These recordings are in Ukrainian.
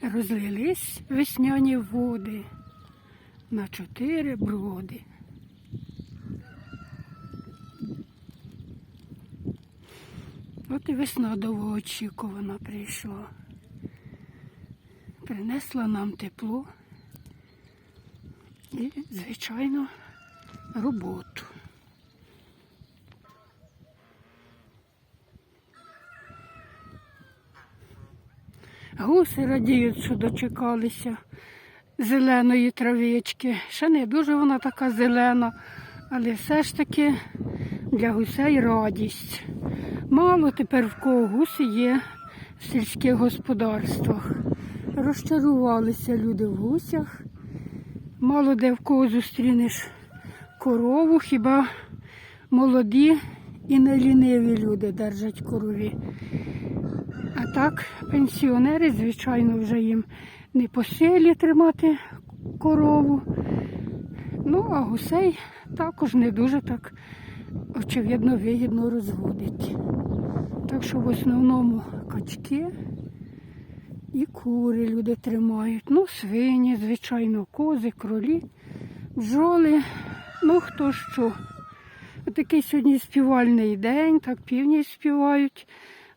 розлились весняні води на чотири броди. От і весна довгоочікувана прийшла. Принесла нам тепло і, звичайно, роботу. Гуси радіють, що дочекалися зеленої травички. Ще не дуже вона така зелена, але все ж таки для гусей радість. Мало тепер в кого гуси є в сільських господарствах. Розчарувалися люди в гусях. Мало де в кого зустрінеш корову, хіба молоді і не ліниві люди держать корові. А так, пенсіонери, звичайно, вже їм не по силі тримати корову. Ну, а гусей також не дуже так, очевидно, вигідно розводить. Так що в основному качки і кури люди тримають. Ну, свині, звичайно, кози, кролі, бджоли, ну хто що. Отакий сьогодні співальний день, так півні співають,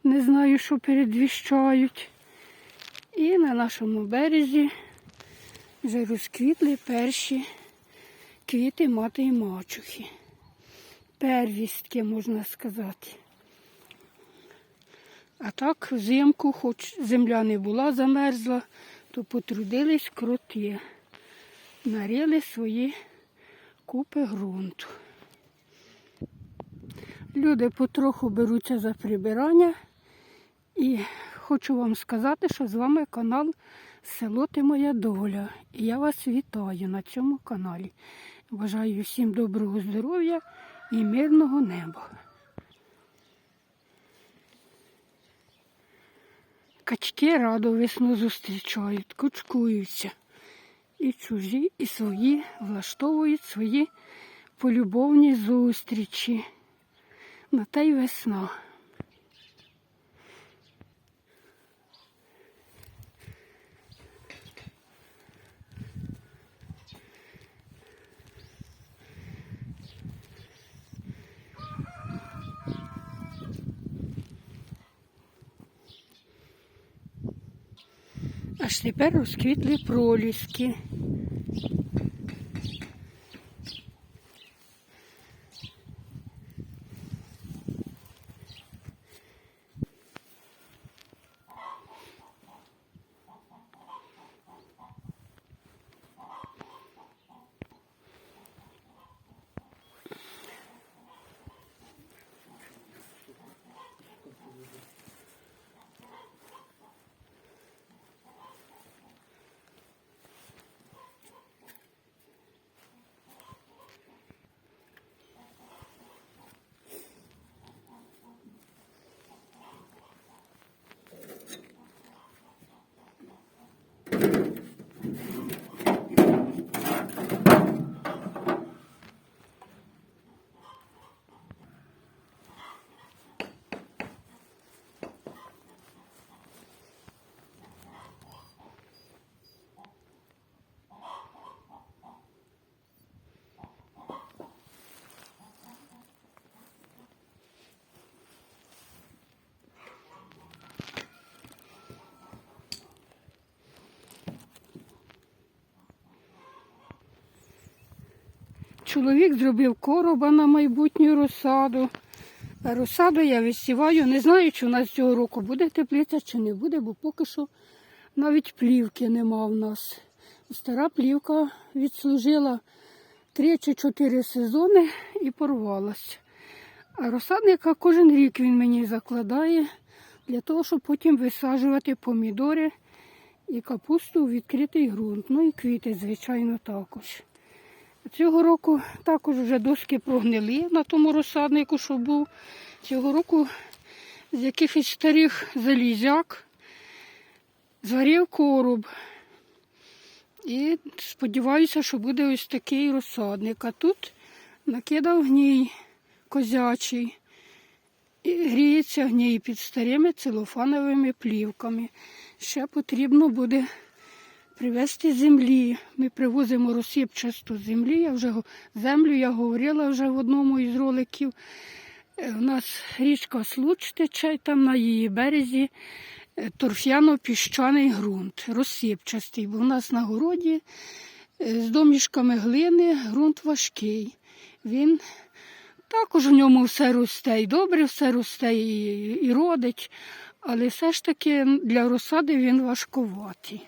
не знаю, що передвіщають. І на нашому березі вже розквітли перші квіти мати і мачухи. Первістки, можна сказати. А так взимку, хоч земля не була замерзла, то потрудились кроти. Нарили свої купи ґрунту. Люди потроху беруться за прибирання. І хочу вам сказати, що з вами канал Село Ти Моя Доля. І я вас вітаю на цьому каналі. Бажаю всім доброго здоров'я і мирного неба. Качки радо весну зустрічають, кучкуються. І чужі, і свої влаштовують свої полюбовні зустрічі. На та й весна. Аж тепер розквітли проліски. Чоловік зробив короба на майбутню розсаду. Розсаду я висіваю. Не знаю, чи у нас цього року буде теплиця, чи не буде, бо поки що навіть плівки нема в нас. Стара плівка відслужила 3 чи 4 сезони і порвалася. А розсадника кожен рік він мені закладає для того, щоб потім висаджувати помідори і капусту у відкритий ґрунт. Ну і квіти, звичайно, також. Цього року також вже доски прогнили на тому розсаднику, що був. Цього року з якихось старих залізяк зварив короб. І сподіваюся, що буде ось такий розсадник. А тут накидав гній козячий. І гріється гній під старими целофановими плівками. ще потрібно буде привезти землі. Ми привозимо розсипчасту землі. Я вже землю я говорила вже в одному із роликів. Е, У нас річка Случ тече, там на її березі е, торф'яно-піщаний ґрунт, розсипчастий, бо в нас на городі е, з домішками глини ґрунт важкий. Він також в ньому все росте, і добре все росте, і, і родить, але все ж таки для розсади він важковатий.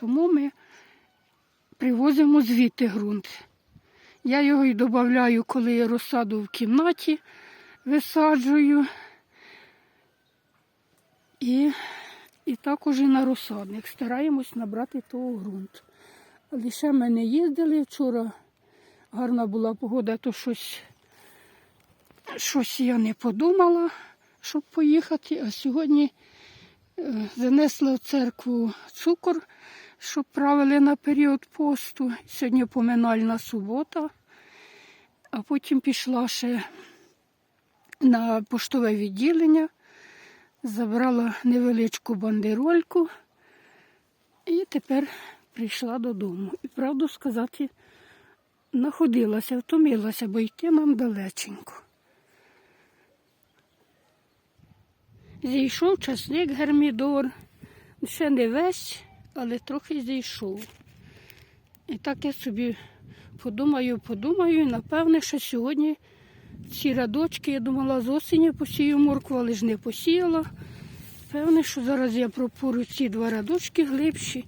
Тому ми привозимо звідти ґрунт. Я його і додаю, коли я розсаду в кімнаті висаджую. І, і також і на розсадник. Стараємось набрати того ґрунт. Ще ми не їздили вчора. Гарна була погода, то щось, щось я не подумала, щоб поїхати. А сьогодні е, занесла в церкву цукор, щоб правили на період посту. Сьогодні поминальна субота, а потім пішла ще на поштове відділення, забрала невеличку бандерольку і тепер прийшла додому. І правду сказати, находилася, втомилася, бо йти нам далеченько. Зійшов часник гермідор, ще не весь, але трохи зійшов. І так я собі подумаю, подумаю, і напевне, що сьогодні ці рядочки, я думала, з осені посію моркву, але ж не посіяла. Певне, що зараз я пропорю ці два рядочки глибші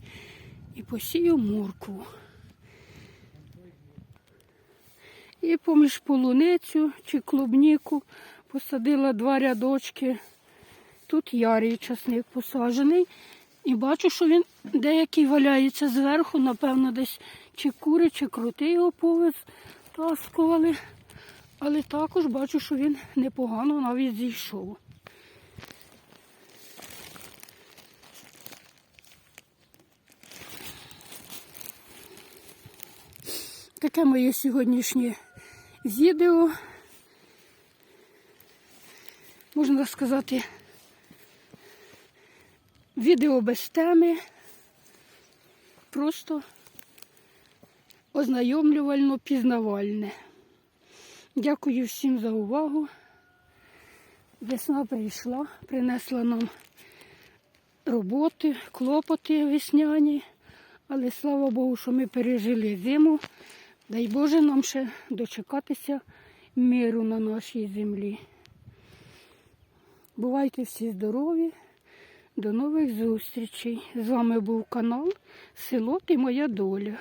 і посію моркву. І поміж полуницю чи клубніку посадила два рядочки. Тут ярий часник посаджений. І бачу, що він деякий валяється зверху, напевно, десь чи кури, чи крути його повитаскували. Але також бачу, що він непогано навіть зійшов. Таке моє сьогоднішнє відео. Можна сказати, відео без теми. Просто ознайомлювально пізнавальне. Дякую всім за увагу. Весна прийшла, принесла нам роботи, клопоти весняні, але слава Богу, що ми пережили зиму. Дай Боже нам ще дочекатися миру на нашій землі. Бувайте всі здорові. До нових зустрічей. З вами був канал Село і Моя Доля.